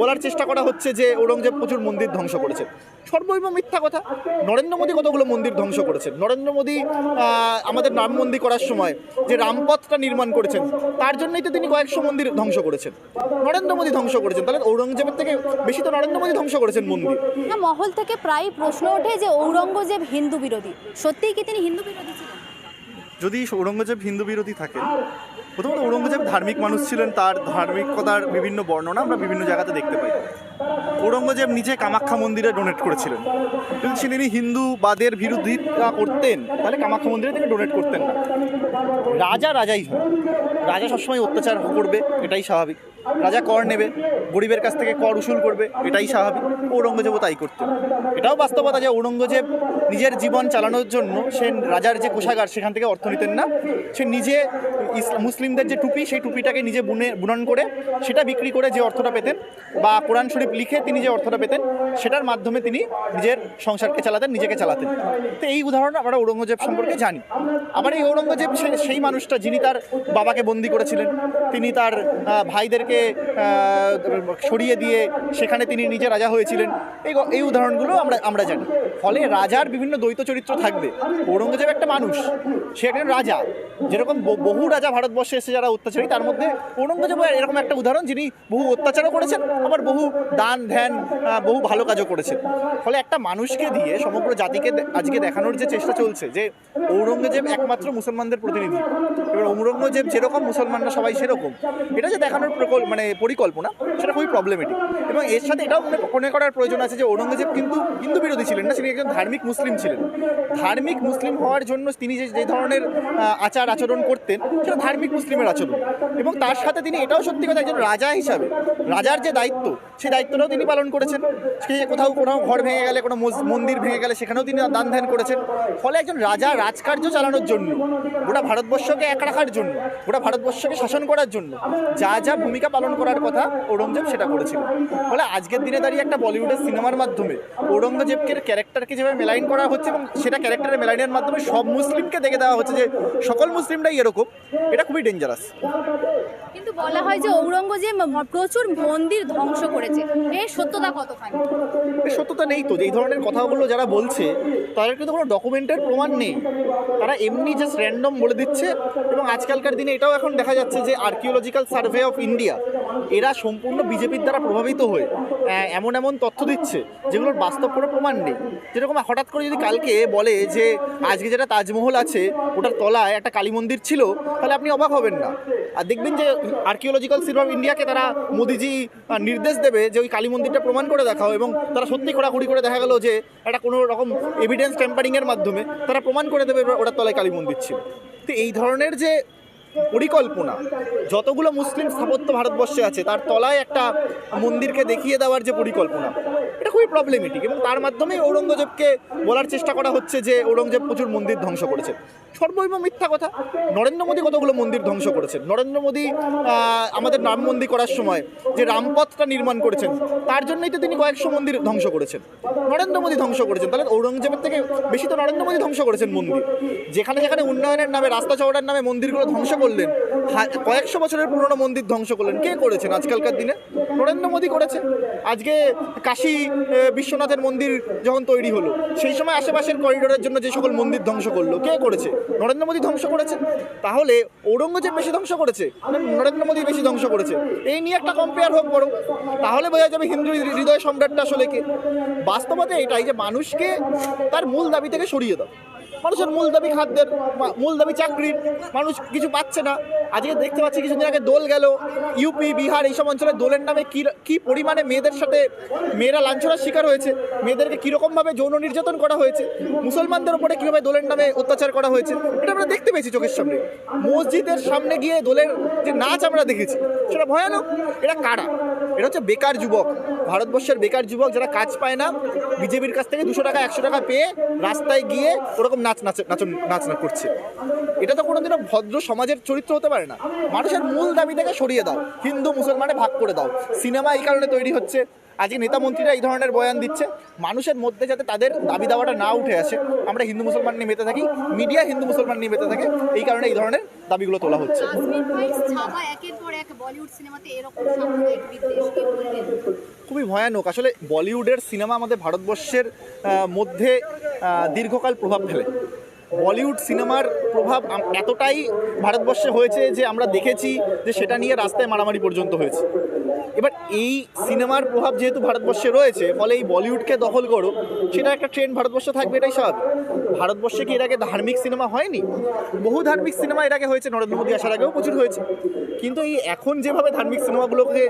বলার চেষ্টা করা হচ্ছে যে ঔরঙ্গজেব প্রচুর মন্দির ধ্বংস করেছে। সর্বৈব মিথ্যা কথা নরেন্দ্র মোদী কতগুলো মন্দির ধ্বংস করেছেন নরেন্দ্র মোদী আমাদের রাম মন্দির করার সময় যে রামপথটা নির্মাণ করেছেন তার জন্যই তো তিনি কয়েকশো মন্দির ধ্বংস করেছেন। নরেন্দ্র মোদী ধ্বংস করেছেন তাহলে ঔরঙ্গজেবের থেকে বেশি তো নরেন্দ্র মোদী ধ্বংস করেছেন মন্দির। না মহল থেকে প্রায় প্রশ্ন ওঠে যে ঔরঙ্গজেব হিন্দু বিরোধী। সত্যিই কি তিনি হিন্দু বিরোধী ছিলেন? যদি ঔরঙ্গজেব হিন্দু বিরোধী থাকেন প্রথমত ঔরঙ্গজেব ধার্মিক মানুষ ছিলেন, তার ধার্মিকতার বিভিন্ন বর্ণনা আমরা বিভিন্ন জায়গাতে দেখতে পাই। ঔরঙ্গজেব নিজে কামাখ্যা মন্দিরে ডোনেট করেছিলেন। যদি তিনি হিন্দুবাদের বিরোধিতা করতেন, তাহলে কামাখ্যা মন্দিরে তিনি ডোনেট করতেন না। রাজা রাজাই রাজা সবসময় অত্যাচার করবে, এটাই স্বাভাবিক। রাজা কর নেবে, গরিবের কাছ থেকে কর উসুল করবে, এটাই স্বাভাবিক। ঔরঙ্গজেবও তাই করতেন এটাও বাস্তবতা যে ঔরঙ্গজেব নিজের জীবন চালানোর জন্য সে রাজার যে কোষাগার, সেখান থেকে অর্থ নিতেন না। সে নিজে মুসলিমদের যে টুপি, সেই টুপিটাকে নিজে বুনে, বুনন করে সেটা বিক্রি করে যে অর্থটা পেতেন বা কোরআন শরীফ লিখে তিনি যে অর্থটা পেতেন, সেটার মাধ্যমে তিনি নিজের সংসারকে চালাতেন, নিজেকে চালাতেন। তো এই উদাহরণ আমরা ঔরঙ্গজেব সম্পর্কে জানি। আবার এই ঔরঙ্গজেব সেই মানুষটা যিনি তার বাবাকে বন্দি করেছিলেন, তিনি তার ভাইদেরকে আহ, সরিয়ে দিয়ে সেখানে তিনি নিজে রাজা হয়েছিলেন। এই এই উদাহরণগুলো আমরা আমরা জানি। ফলে রাজার বিভিন্ন দ্বৈত চরিত্র থাকবে। ঔরঙ্গজেব একটা মানুষ। সে একজন রাজা। যেরকম বহু রাজা ভারতবর্ষে এসে যারা অত্যাচারী তার মধ্যে ঔরঙ্গজেব এরকম একটা উদাহরণ যিনি বহু অত্যাচারও করেছেন আবার বহু দান ধ্যান বহু ভালো কাজও করেছেন। ফলে একটা মানুষকে দিয়ে সমগ্র জাতিকে আজকে দেখানোর যে চেষ্টা চলছে যে ঔরঙ্গজেব একমাত্র মুসলমানদের প্রতিনিধি। এবার ঔরঙ্গজেব যেরকম মুসলমানরা সবাই সেরকম। এটা যে দেখানোর প্রকল্প মানে পরিকল্পনা, সেটা খুবই প্রবলেমেটিক এবং এর সাথে এটাও মনে মনে করার প্রয়োজন আছে যে ঔরঙ্গজেব কিন্তু হিন্দু বিরোধী ছিলেন না, তিনি একজন ধার্মিক মুসলিম ছিলেন। ধার্মিক মুসলিম হওয়ার জন্য তিনি যে যে ধরনের আচার আচরণ করতেন, সেটা ধার্মিক মুসলিমের আচরণ। এবং তার সাথে তিনি এটাও সত্যি কথা, একজন রাজা হিসাবে, রাজার যে দায়িত্ব, সেই দায়িত্বটাও তিনি পালন করেছেন। সে কোথাও কোনো ঘর ভেঙে গেলে, কোনো মন্দির ভেঙে গেলে, সেখানেও তিনি দান ধ্যান করেছেন। ফলে একজন রাজা রাজকার্য চালানোর জন্য, গোটা ভারতবর্ষকে এক রাখার জন্য, গোটা ভারতবর্ষকে শাসন করার জন্য, যা যা ভূমিকা পালন করার কথা ঔরঙ্গজেব সেটা করেছিল। ফলে আজকের দিনে দাঁড়িয়ে একটা বলিউডের সিনেমার মাধ্যমে ঔরঙ্গজেবকে ক্যারেক্টারকে যেভাবে মেলাইন করা হচ্ছে এবং সেটা ক্যারেক্টারের মেলাইনের মাধ্যমে সব মুসলিমকে দেখে দেওয়া হচ্ছে যে সকল মুসলিমরাই এরকম এটা খুবই ডেঞ্জারাস কিন্তু বলা হয় যে ঔরঙ্গজেব প্রচুর মন্দির ধ্বংস করেছে। এর সত্যতা কতখানি? সত্যতা নেই তো এই ধরনের কথাগুলো যারা বলছে তাদের কিন্তু কোনো ডকুমেন্টের প্রমাণ নেই। তারা এমনি জাস্ট র্যান্ডম বলে দিচ্ছে এবং আজকালকার দিনে এটাও এখন দেখা যাচ্ছে যে আর্কিওলজিক্যাল সার্ভে অফ ইন্ডিয়া এরা সম্পূর্ণ বিজেপির দ্বারা প্রভাবিত হয়ে এমন এমন তথ্য দিচ্ছে যেগুলোর বাস্তব কোনো প্রমাণ নেই। যেরকম হঠাৎ করে যদি কালকে বলে যে, আজকে যেটা তাজমহল আছে, ওটার তলায় একটা কালী মন্দির ছিল, তাহলে আপনি অবাক হবেন না। আর দেখবেন যে আর্কিওলজিক্যাল অফ ইন্ডিয়াকে তারা মোদিজি নির্দেশ দেবে যে ওই কালী মন্দিরটা প্রমাণ করে দেখাও এবং তারা সত্যি খোঁড়াখুড়ি করে দেখা গেল যে, একটা কোনো রকম এভিডেন্স ট্যাম্পারিংয়ের মাধ্যমে তারা প্রমাণ করে দেবে ওটার তলায় কালী মন্দির ছিল। তো এই ধরনের যে পরিকল্পনা। যতগুলো মুসলিম স্থাপত্য ভারতবর্ষে আছে, তার তলায় একটা মন্দিরকে দেখিয়ে দেওয়ার যে পরিকল্পনা, এটা খুবই প্রবলেমেটিক এবং তার মাধ্যমেই ঔরঙ্গজেবকে বলার চেষ্টা করা হচ্ছে যে ঔরঙ্গজেব প্রচুর মন্দির ধ্বংস করেছে। সর্বৈব মিথ্যা কথা। নরেন্দ্র মোদী কতগুলো মন্দির ধ্বংস করেছেন? নরেন্দ্র মোদী আমাদের রাম মন্দির করার সময় যে রামপথটা নির্মাণ করেছেন, তার জন্যই তো তিনি কয়েকশো মন্দির ধ্বংস করেছেন। নরেন্দ্র মোদী ধ্বংস করেছেন। তাহলে ঔরঙ্গজেবের থেকে বেশি তো নরেন্দ্র মোদী ধ্বংস করেছেন মন্দির। যেখানে যেখানে উন্নয়নের নামে, রাস্তা চওড়ার নামে মন্দিরগুলো ধ্বংস করলেন কয়েকশো বছরের পুরনো মন্দির ধ্বংস করলেন। কে করেছেন আজকালকার দিনে? নরেন্দ্র মোদী করেছে আজকে কাশী বিশ্বনাথের মন্দির যখন তৈরি হলো, সেই সময় আশেপাশের করিডোরের জন্য যে সকল মন্দির ধ্বংস করল, কে করেছে? নরেন্দ্র মোদী ধ্বংস করেছে। তাহলে ঔরঙ্গজেব বেশি ধ্বংস করেছে নরেন্দ্র মোদী বেশি ধ্বংস করেছে? এই নিয়ে একটা কম্পেয়ার হোক বরং। তাহলে বোঝা যাবে হিন্দু হৃদয় সম্রাটটা আসলে কে। বাস্তবতা এটাই যে মানুষকে তার মূল দাবি থেকে সরিয়ে দাও। মানুষের মূল দাবি খাদ্যের মূল দাবি চাকরির মানুষ কিছু পাচ্ছে না। আজকে দেখতে পাচ্ছি কিছুদিন আগে দোল গেল। ইউপি বিহার এইসব অঞ্চলে দোলের নামে কী কী পরিমাণে মেয়েদের সাথে মেয়েরা লাঞ্ছনার শিকার হয়েছে? মেয়েদেরকে কীরকমভাবে যৌন নির্যাতন করা হয়েছে? মুসলমানদের উপরে কীভাবে দোলের নামে অত্যাচার করা হয়েছে? এটা আমরা দেখতে পেয়েছি চোখের সামনে। মসজিদের সামনে গিয়ে দোলের যে নাচ আমরা দেখেছি, সেটা ভয়ানক। এটা কারা? এটা হচ্ছে বেকার যুবক। ভারতবর্ষের বেকার যুবক যারা কাজ পায় না, বিজেপির কাছ থেকে দুশো টাকা, একশো টাকা পেয়ে রাস্তায় গিয়ে ওরকম নাচ নাচ নাচ না করছে। এটা তো কোনোদিনও ভদ্র সমাজের চরিত্র হতে পারে না। মানুষের মূল দাবি থেকে সরিয়ে দাও। হিন্দু, মুসলমানে ভাগ করে দাও। সিনেমা এই কারণে তৈরি হচ্ছে। আজকে নেতা মন্ত্রীরা এই ধরনের বয়ান দিচ্ছে। মানুষের মধ্যে যাতে তাদের দাবি দাওয়াটা না উঠে আসে, আমরা হিন্দু, মুসলমান নিয়ে মেতে থাকি। মিডিয়া হিন্দু, মুসলমান নিয়ে মেতে থাকে। এই কারণে এই ধরনের দাবিগুলো তোলা হচ্ছে। বলিউড সিনেমাতে এরকম সাম্প্রদায়িক খুবই ভয়ানক। আসলে বলিউডের সিনেমা আমাদের ভারতবর্ষের মধ্যে দীর্ঘকাল প্রভাব ফেলে। বলিউড সিনেমার প্রভাব এতটাই ভারতবর্ষে হয়েছে যে আমরা দেখেছি যে সেটা নিয়ে রাস্তায় মারামারি পর্যন্ত হয়েছে। এবার এই সিনেমার প্রভাব যেহেতু ভারতবর্ষে রয়েছে, ফলে এই বলিউডকে দখল করো সেটা একটা ট্রেন্ড ভারতবর্ষে থাকবে, এটাই সব ভারতবর্ষে কি এর আগে ধার্মিক সিনেমা হয়নি? বহু ধার্মিক সিনেমা এর আগে হয়েছে, নরেন্দ্র মোদী আসার আগেও প্রচুর হয়েছে। কিন্তু এই এখন যেভাবে ধার্মিক সিনেমাগুলোকে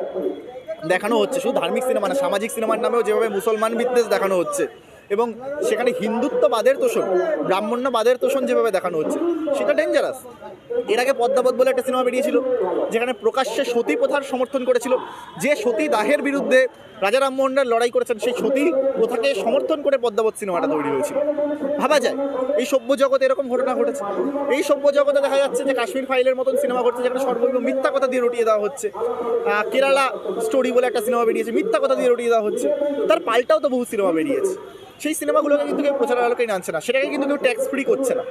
দেখানো হচ্ছে, শুধু ধার্মিক সিনেমা না, সামাজিক সিনেমার নামেও যেভাবে মুসলমান বিদ্বেষ দেখানো হচ্ছে এবং সেখানে হিন্দুত্ববাদের তোষণ, ব্রাহ্মণ্যবাদের তোষণ যেভাবে দেখানো হচ্ছে, সেটা ডেঞ্জারাস এর আগে পদ্মাবত বলে একটা সিনেমা বেরিয়েছিল, যেখানে প্রকাশ্যে সতী প্রথার সমর্থন করেছিল, যে সতী দাহের বিরুদ্ধে রাজা রামমোহন রায় লড়াই করেছেন, সেই সতী প্রথাকে সমর্থন করে পদ্মাবত সিনেমাটা তৈরি হয়েছিল। ভাবা যায়, এই সভ্য জগতে এরকম ঘটনা ঘটেছে। এই সভ্য জগতে দেখা যাচ্ছে যে কাশ্মীর ফাইলের মতন সিনেমা ঘটছে, যেখানে সর্বৈব মিথ্যা কথা দিয়ে রটিয়ে দেওয়া হচ্ছে। কেরালা স্টোরি বলে একটা সিনেমা বেরিয়েছে, মিথ্যা কথা দিয়ে রটিয়ে দেওয়া হচ্ছে। তার পাল্টাও তো বহু সিনেমা বেরিয়েছে। সেই সিনেমাগুলোকে কিন্তু কেউ প্রচারের আলোকে আনছে না। সেটাকে কিন্তু কেউ ট্যাক্স ফ্রি করছে না।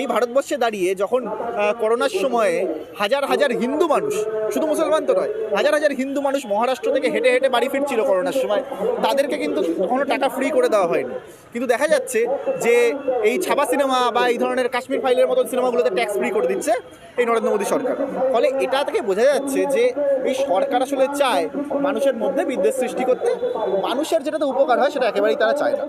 এই ভারতবর্ষে দাঁড়িয়ে যখন করোনার সময়ে হাজার হাজার হিন্দু মানুষ, শুধু মুসলমান তো নয়, হাজার হাজার হিন্দু মানুষ মহারাষ্ট্র থেকে হেঁটে হেঁটে বাড়ি ফিরছিল করোনার সময়, তাদেরকে কিন্তু কোনো টাকা ফ্রি করে দেওয়া হয়নি। কিন্তু দেখা যাচ্ছে যে এই ছাপা সিনেমা বা এই ধরনের কাশ্মীর ফাইলের মতন সিনেমাগুলোতে ট্যাক্স ফ্রি করে দিচ্ছে এই নরেন্দ্র মোদী সরকার। ফলে এটা থেকে বোঝা যাচ্ছে যে এই সরকার আসলে চায় মানুষের মধ্যে বিদ্বেষ সৃষ্টি করতে, মানুষের যেটাতে উপকার হয় সেটা একেবারেই তারা চায় না।